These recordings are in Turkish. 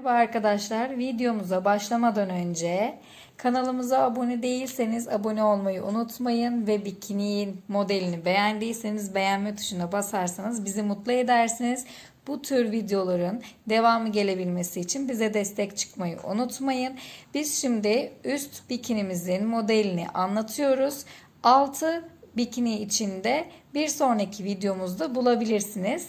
Merhaba arkadaşlar. Videomuza başlamadan önce kanalımıza abone değilseniz abone olmayı unutmayın ve bikini modelini beğendiyseniz beğenme tuşuna basarsanız bizi mutlu edersiniz. Bu tür videoların devamı gelebilmesi için bize destek çıkmayı unutmayın. Biz şimdi üst bikinimizin modelini anlatıyoruz. Altı bikini içinde bir sonraki videomuzda bulabilirsiniz.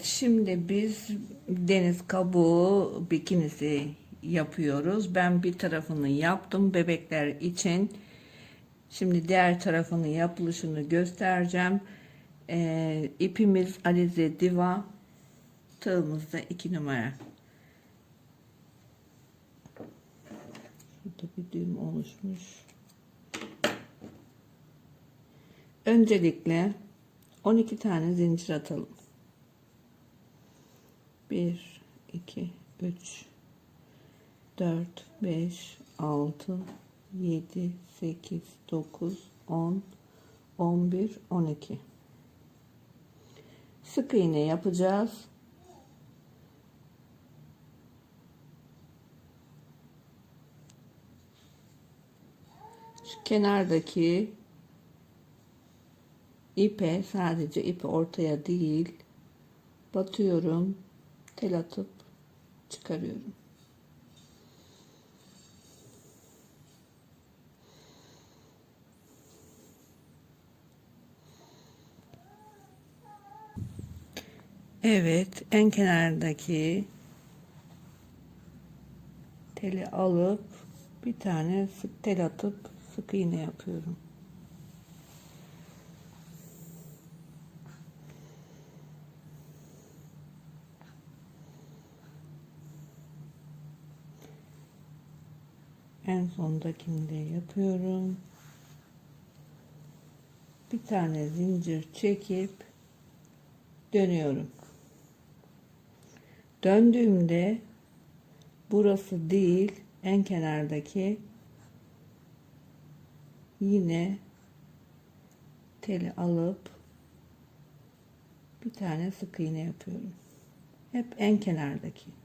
Evet, şimdi biz deniz kabuğu bikinisi yapıyoruz. Ben bir tarafını yaptım bebekler için. Şimdi diğer tarafının yapılışını göstereceğim. Ee, ipimiz Alize Diva. Tığımız da 2 numara. Şurada bir düğüm oluşmuş. Öncelikle 12 tane zincir atalım. 1 2 3 4 5 6 7 8 9 10 11 12 sık iğne yapacağız. Şu kenardaki ipe sadece ipi ortaya değil batıyorum tel atıp çıkarıyorum. Evet, en kenardaki teli alıp bir tane sık tel atıp sık iğne yapıyorum. Sondakini de yapıyorum. Bir tane zincir çekip dönüyorum. Döndüğümde burası değil en kenardaki yine teli alıp bir tane sık iğne yapıyorum. Hep en kenardaki.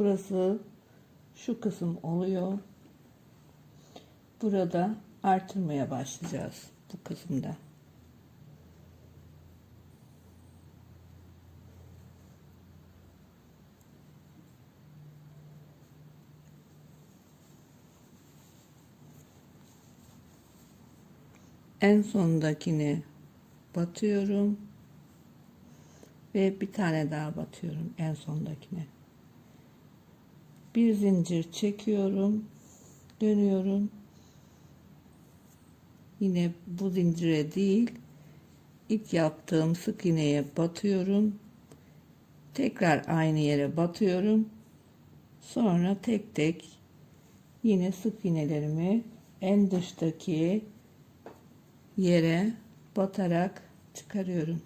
Burası şu kısım oluyor. Burada artırmaya başlayacağız bu kısımda. En sondakini batıyorum ve bir tane daha batıyorum en sondakine bir zincir çekiyorum dönüyorum. Yine bu zincire değil ilk yaptığım sık iğneye batıyorum. Tekrar aynı yere batıyorum. Sonra tek tek yine sık iğnelerimi en dıştaki yere batarak çıkarıyorum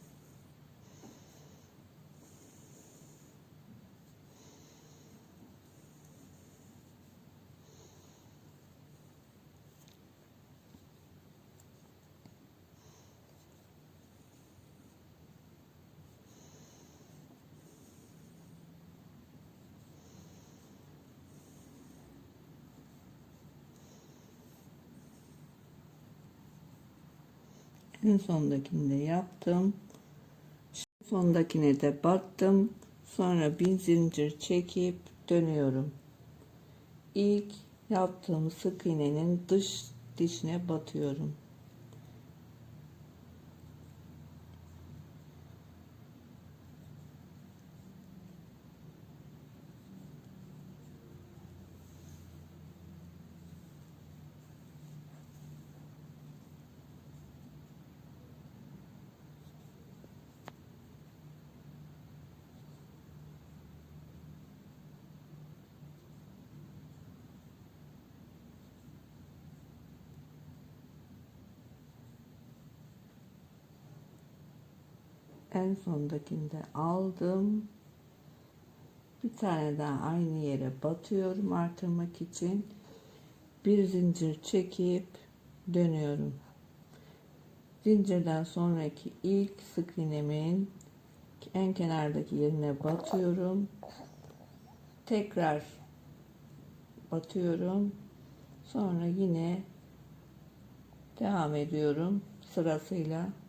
En sondakini de yaptım. Sondakine de battım. Sonra bir zincir çekip dönüyorum. İlk yaptığım sık iğnenin dış dişine batıyorum. En sondakini de aldım. Bir tane daha aynı yere batıyorum artırmak için. Bir zincir çekip dönüyorum. Zincirden sonraki ilk sık iğnemin en kenardaki yerine batıyorum. Tekrar batıyorum. Sonra yine devam ediyorum sırasıyla.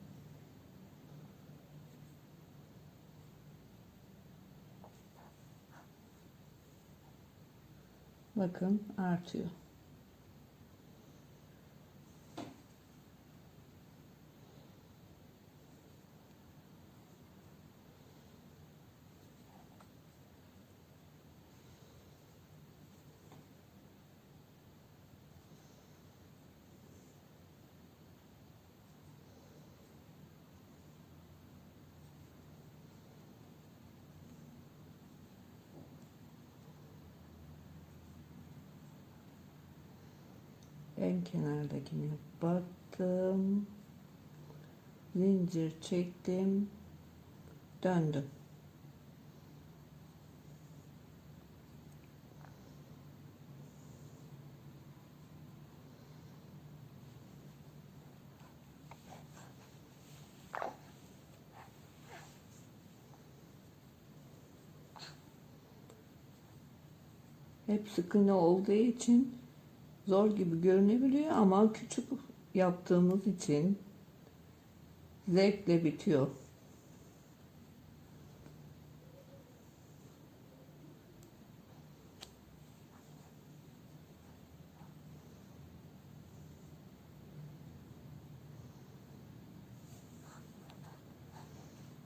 Bakın artıyor. en kenardakine battım zincir çektim. Döndüm. Hep sık iğne olduğu için zor gibi görünebiliyor ama küçük yaptığımız için zevkle bitiyor.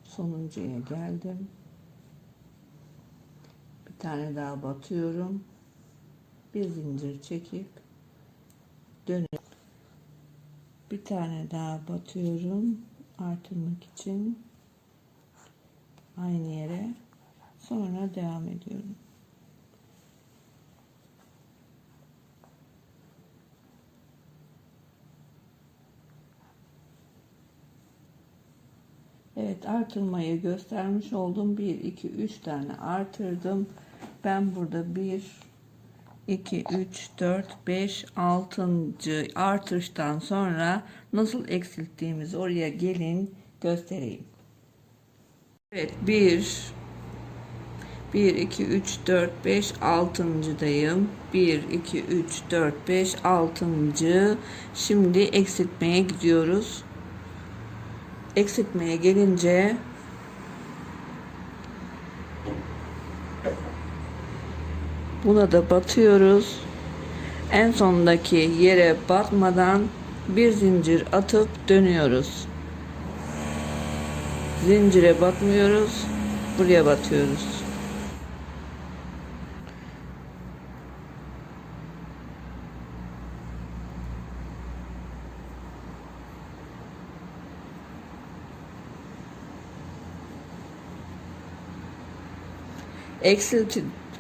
Sonuncuya geldim. Bir tane daha batıyorum. Bir zincir çekip dönüyorum. Bir tane daha batıyorum artırmak için aynı yere sonra devam ediyorum. Evet artırmayı göstermiş oldum. 1 2 3 tane artırdım. Ben burada 1 2, 3, 4, 5, 6. artıştan sonra nasıl eksilttiğimizi oraya gelin göstereyim. Evet 1 1, 2, 3, 4, 5, 6.dayım. 1, 2, 3, 4, 5, 6. Şimdi eksiltmeye gidiyoruz. Eksiltmeye gelince Buna da batıyoruz. En sondaki yere batmadan bir zincir atıp dönüyoruz. Zincire batmıyoruz. Buraya batıyoruz.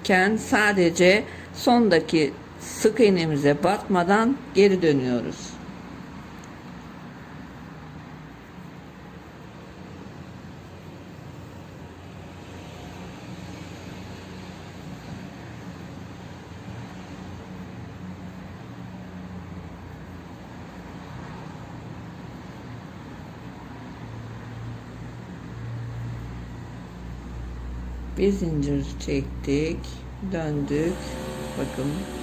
Eksiltirken sadece sondaki sık iğnemize batmadan geri dönüyoruz. Bir zincir çektik, döndük. Bakın.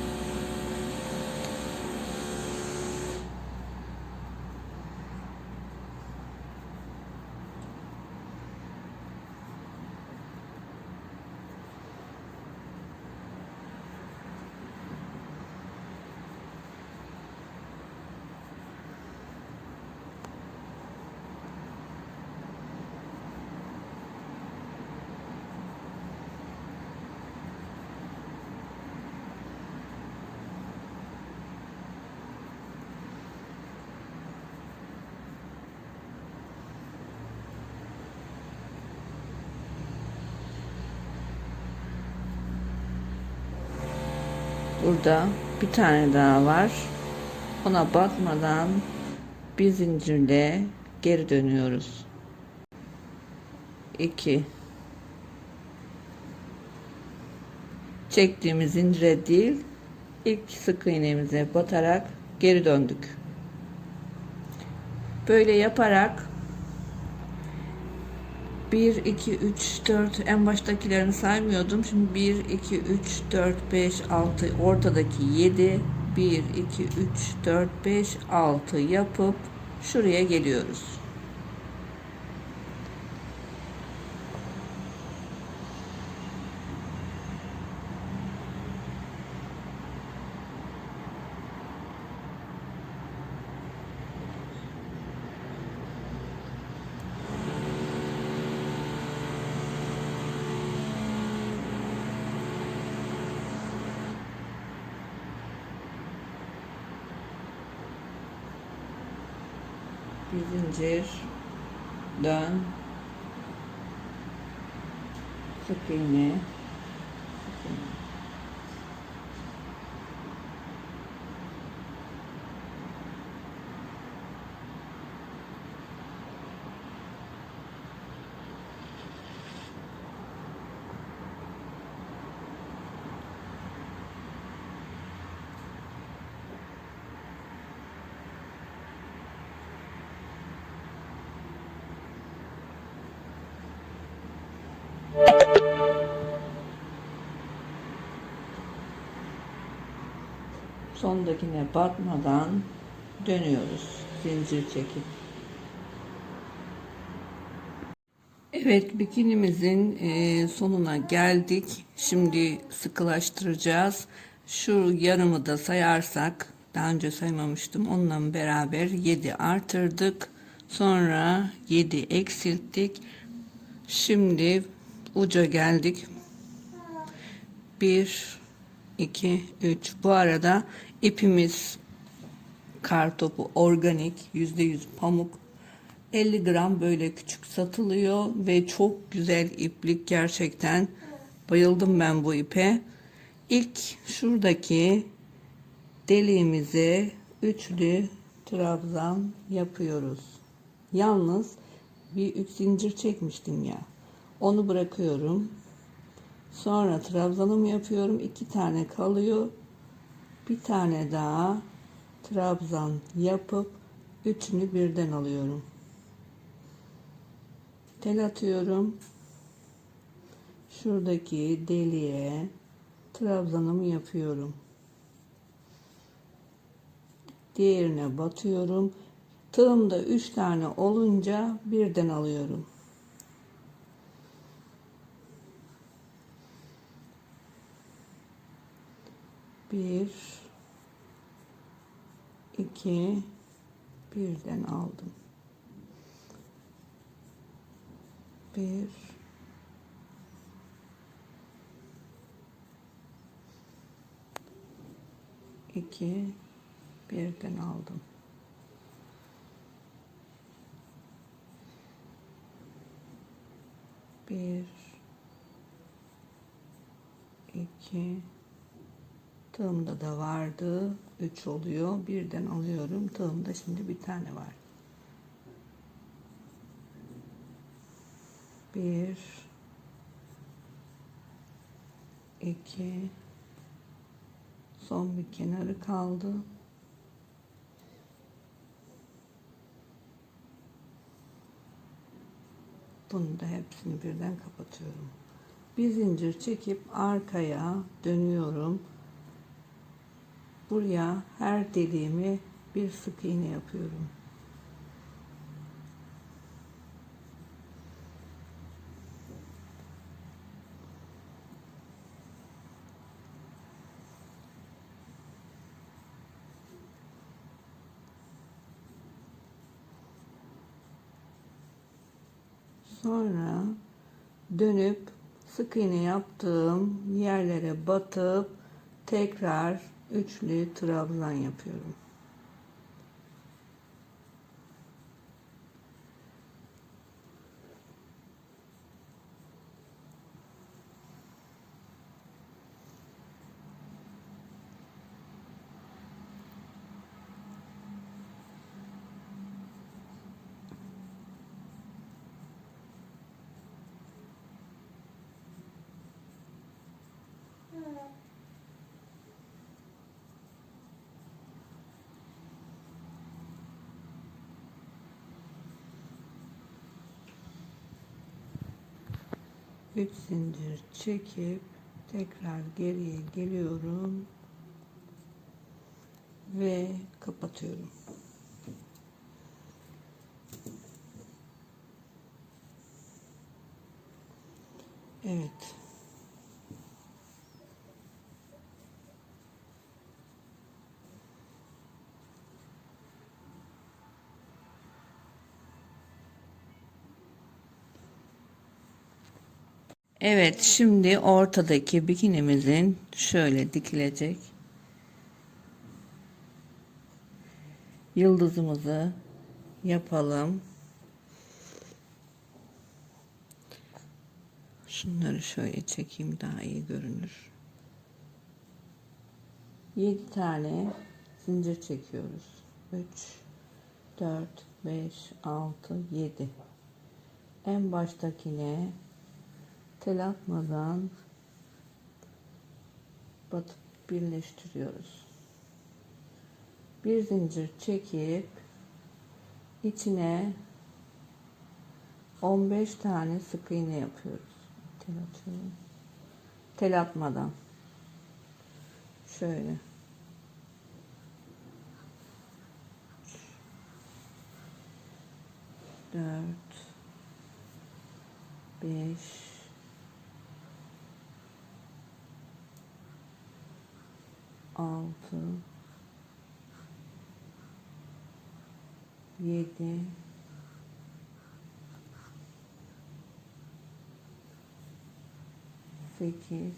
Burada bir tane daha var. Ona batmadan bir zincirle geri dönüyoruz. 2 çektiğimiz zincire değil ilk sık iğnemize batarak geri döndük. Böyle yaparak 1 2 3 4 en baştakilerini saymıyordum. Şimdi 1 2 3 4 5 6 ortadaki 7 1 2 3 4 5 6 yapıp şuraya geliyoruz. Bir zincir dön. Sık iğne sondakine batmadan dönüyoruz. Zincir çekip. Evet bikinimizin e, sonuna geldik. Şimdi sıkılaştıracağız. Şu yarımı da sayarsak daha önce saymamıştım onunla beraber 7 artırdık. Sonra 7 eksilttik. Şimdi uca geldik. 1 2 3 bu arada ipimiz kartopu organik %100 pamuk. 50 gram böyle küçük satılıyor ve çok güzel iplik gerçekten. Bayıldım ben bu ipe. İlk şuradaki deliğimize üçlü trabzan yapıyoruz. Yalnız bir üç zincir çekmiştim ya onu bırakıyorum Sonra trabzanımı yapıyorum. iki tane kalıyor. Bir tane daha trabzan yapıp üçünü birden alıyorum. Tel atıyorum. Şuradaki deliğe trabzanımı yapıyorum. Diğerine batıyorum. Tığımda üç tane olunca birden alıyorum. Bir iki birden aldım. Bir iki birden aldım. Bir iki Tığımda da vardı. 3 oluyor. Birden alıyorum. Tığımda şimdi bir tane var. Bir, iki, son bir kenarı kaldı. Bunu da hepsini birden kapatıyorum. Bir zincir çekip arkaya dönüyorum. Buraya her deliğimi bir sık iğne yapıyorum. Sonra dönüp sık iğne yaptığım yerlere batıp tekrar üçlü trabzan yapıyorum. 3 zincir çekip tekrar geriye geliyorum ve kapatıyorum. Evet. Evet, şimdi ortadaki bikinimizin şöyle dikilecek yıldızımızı yapalım. Şunları şöyle çekeyim daha iyi görünür. 7 tane zincir çekiyoruz. 3 4 5 6 7 en baştakine tel atmadan batıp birleştiriyoruz. Bir zincir çekip içine 15 tane sık iğne yapıyoruz. Tel atıyorum. Tel atmadan. Şöyle. Dört. Beş. Altı. Yedi. Sekiz.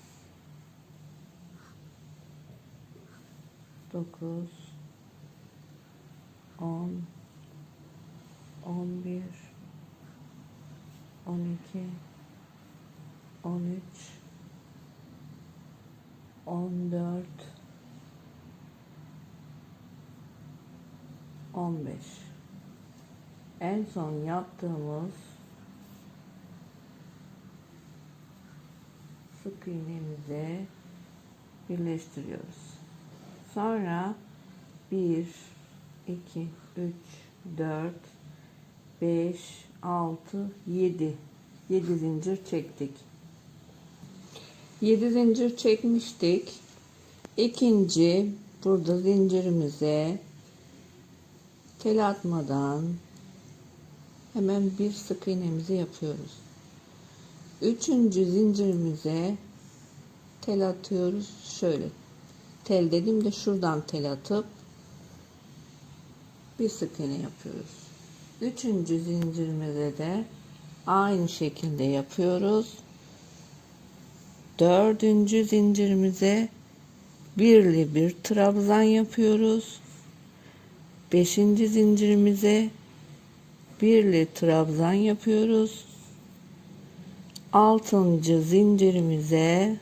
Dokuz. On. On bir. On iki. On üç. On dört. On beş. En son yaptığımız sık iğnemize birleştiriyoruz. Sonra 1 2 3 4 5 6 7 7 zincir çektik. 7 zincir çekmiştik. İkinci burada zincirimize tel atmadan hemen bir sık iğnemizi yapıyoruz. Üçüncü zincirimize tel atıyoruz. Şöyle tel dediğimde şuradan tel atıp bir sık iğne yapıyoruz. Üçüncü zincirimize de aynı şekilde yapıyoruz. Dördüncü zincirimize birli bir trabzan yapıyoruz. Beşinci zincirimize birli trabzan yapıyoruz. Altıncı zincirimize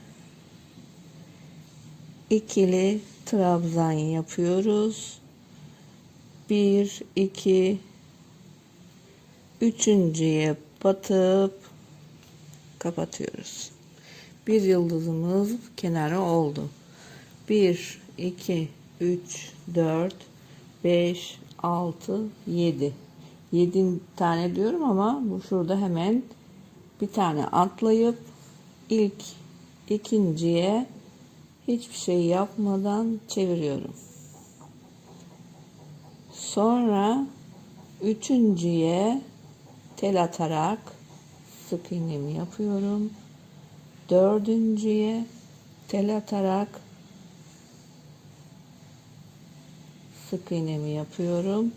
ikili trabzan yapıyoruz. Bir, iki, üçüncüye batıp kapatıyoruz. Bir yıldızımız kenara oldu. 1, 2, 3, 4, 5, 6, 7. 7 tane diyorum ama bu şurada hemen bir tane atlayıp ilk ikinciye hiçbir şey yapmadan çeviriyorum. Sonra üçüncüye tel atarak sık iğnemi yapıyorum. Dördüncüye tel atarak sık iğnemi yapıyorum.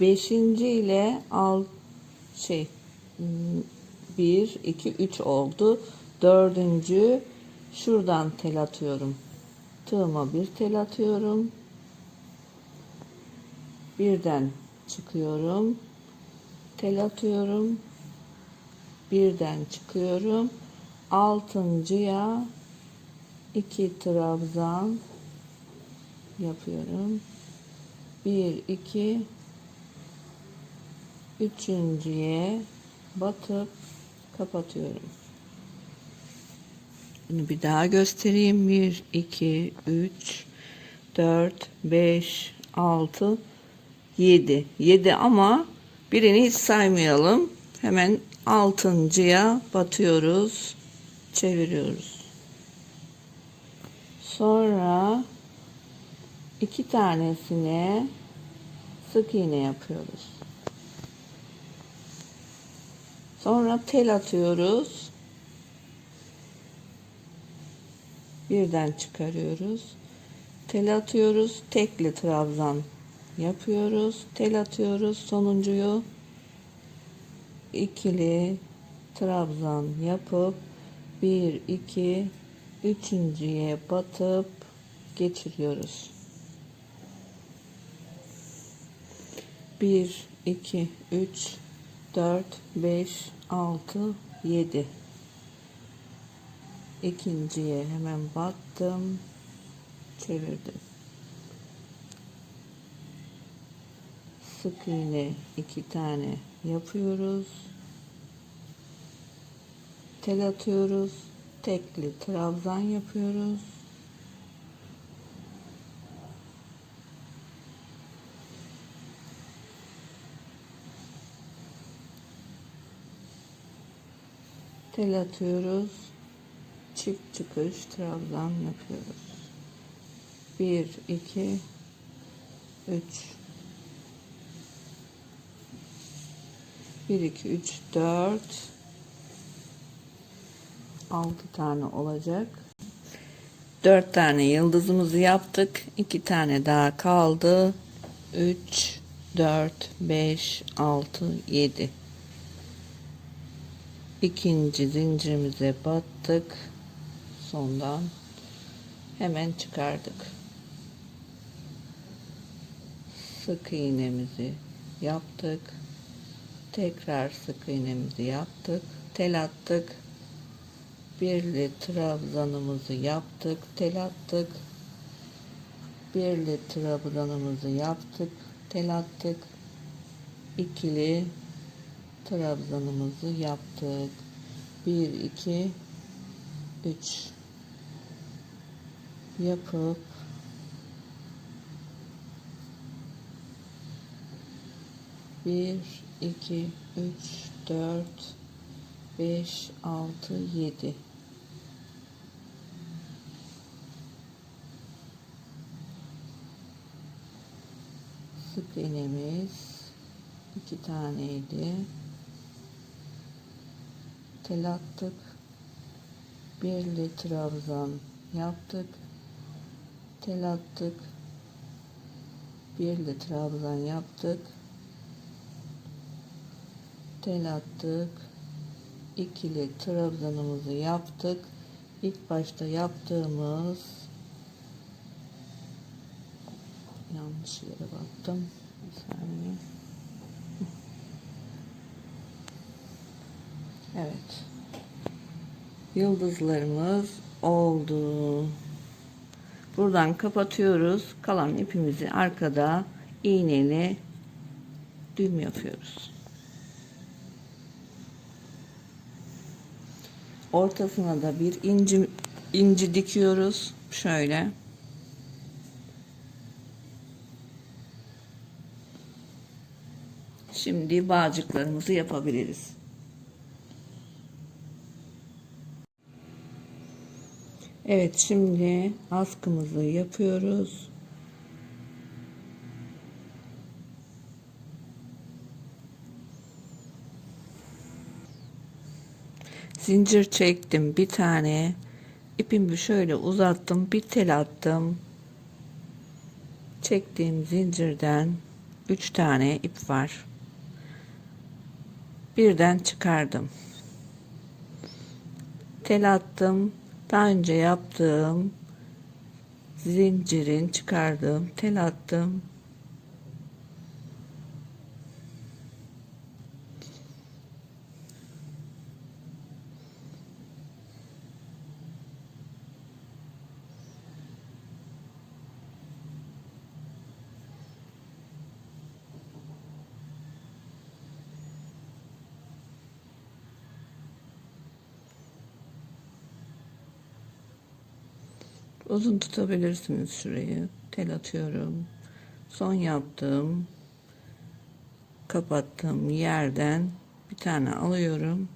Beşinci ile al şey 1 2 3 oldu. Dördüncü şuradan tel atıyorum. Tığıma bir tel atıyorum. Birden çıkıyorum. Tel atıyorum. Birden çıkıyorum. Altıncıya iki trabzan yapıyorum. Bir, iki, üçüncüye batıp kapatıyorum. Bunu bir daha göstereyim. 1, 2, 3, 4, 5, 6, 7. 7 ama birini hiç saymayalım. Hemen altıncıya batıyoruz. çeviriyoruz. Sonra iki tanesine sık iğne yapıyoruz. Sonra tel atıyoruz. Birden çıkarıyoruz. Tel atıyoruz. Tekli trabzan yapıyoruz. Tel atıyoruz. Sonuncuyu ikili trabzan yapıp bir iki üçüncüye batıp geçiriyoruz. Bir, iki, üç, dört, beş, altı, yedi. İkinciye hemen battım, çevirdim. Sık iğne iki tane yapıyoruz. Tel atıyoruz. Tekli trabzan yapıyoruz. Tel atıyoruz. Çift çıkış trabzan yapıyoruz. 1 2 3 1 2 3 4 6 tane olacak. 4 tane yıldızımızı yaptık. 2 tane daha kaldı. 3 4 5 6 7 ikinci zincirimize battık. Sondan hemen çıkardık. Sık iğnemizi yaptık. Tekrar sık iğnemizi yaptık. Tel attık. Birli trabzanımızı yaptık. Tel attık. Birli trabzanımızı yaptık. Tel attık. İkili trabzanımızı yaptık. 1 2 3 yapıp bir, iki, üç, dört, beş, altı, yedi. Sık iğnemiz iki taneydi tel attık. Birli trabzan yaptık. Tel attık. Birli trabzan yaptık. Tel attık. İkili trabzanımızı yaptık. İlk başta yaptığımız yanlış yere baktım. Bir saniye. Evet. Yıldızlarımız oldu. Buradan kapatıyoruz. Kalan ipimizi arkada iğneyle düğüm yapıyoruz. Ortasına da bir inci inci dikiyoruz. Şöyle. Şimdi bağcıklarımızı yapabiliriz. Evet şimdi askımızı yapıyoruz. Zincir çektim bir tane. İpimi şöyle uzattım. Bir tel attım. Çektiğim zincirden 3 tane ip var. Birden çıkardım. Tel attım daha önce yaptığım zincirin çıkardığım tel attım Uzun tutabilirsiniz şurayı. Tel atıyorum. Son yaptığım kapattığım yerden bir tane alıyorum.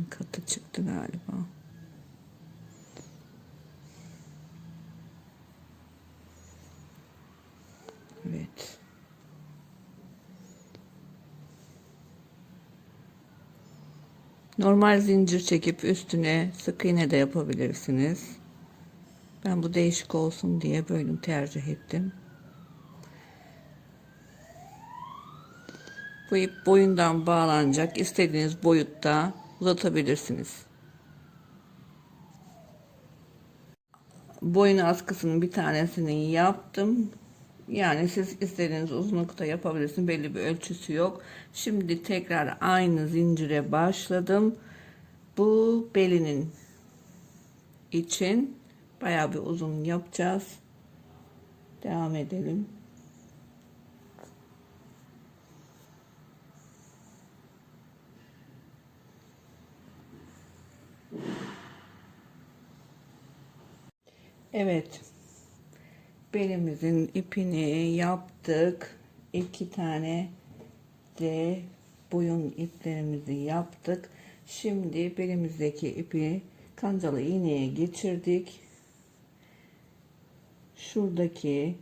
Telin katı çıktı galiba. Evet. Normal zincir çekip üstüne sık iğne de yapabilirsiniz. Ben bu değişik olsun diye böyle tercih ettim. Bu ip boyundan bağlanacak. İstediğiniz boyutta uzatabilirsiniz. Boyun askısının bir tanesini yaptım. Yani siz istediğiniz uzunlukta yapabilirsiniz. Belli bir ölçüsü yok. Şimdi tekrar aynı zincire başladım. Bu belinin için bayağı bir uzun yapacağız. Devam edelim. Evet. Belimizin ipini yaptık. İki tane de boyun iplerimizi yaptık. Şimdi belimizdeki ipi kancalı iğneye geçirdik. Şuradaki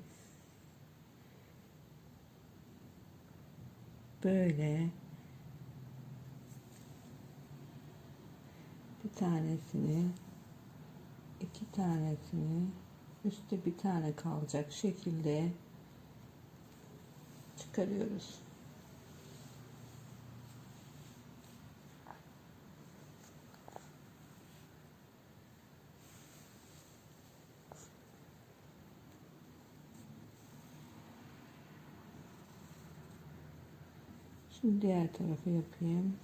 böyle bir tanesini tanesini üstte bir tane kalacak şekilde çıkarıyoruz. Şimdi diğer tarafı yapayım.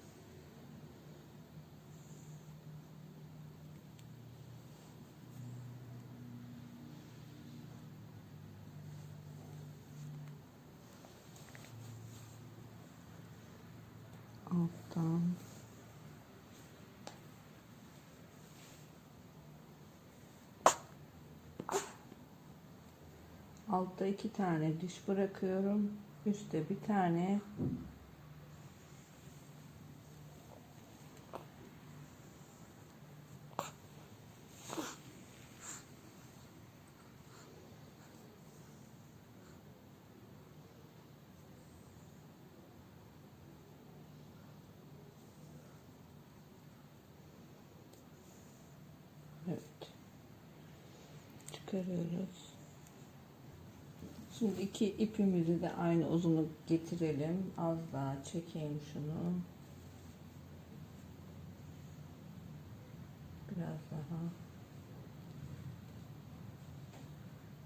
Altta iki tane diş bırakıyorum üstte bir tane Evet. Çıkarıyoruz. Şimdi iki ipimizi de aynı uzunluk getirelim. Az daha çekeyim şunu. Biraz daha.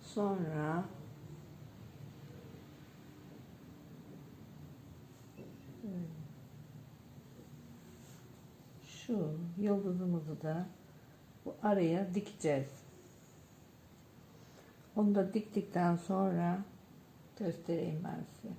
Sonra şu yıldızımızı da bu araya dikeceğiz. Onu da diktikten sonra göstereyim ben size.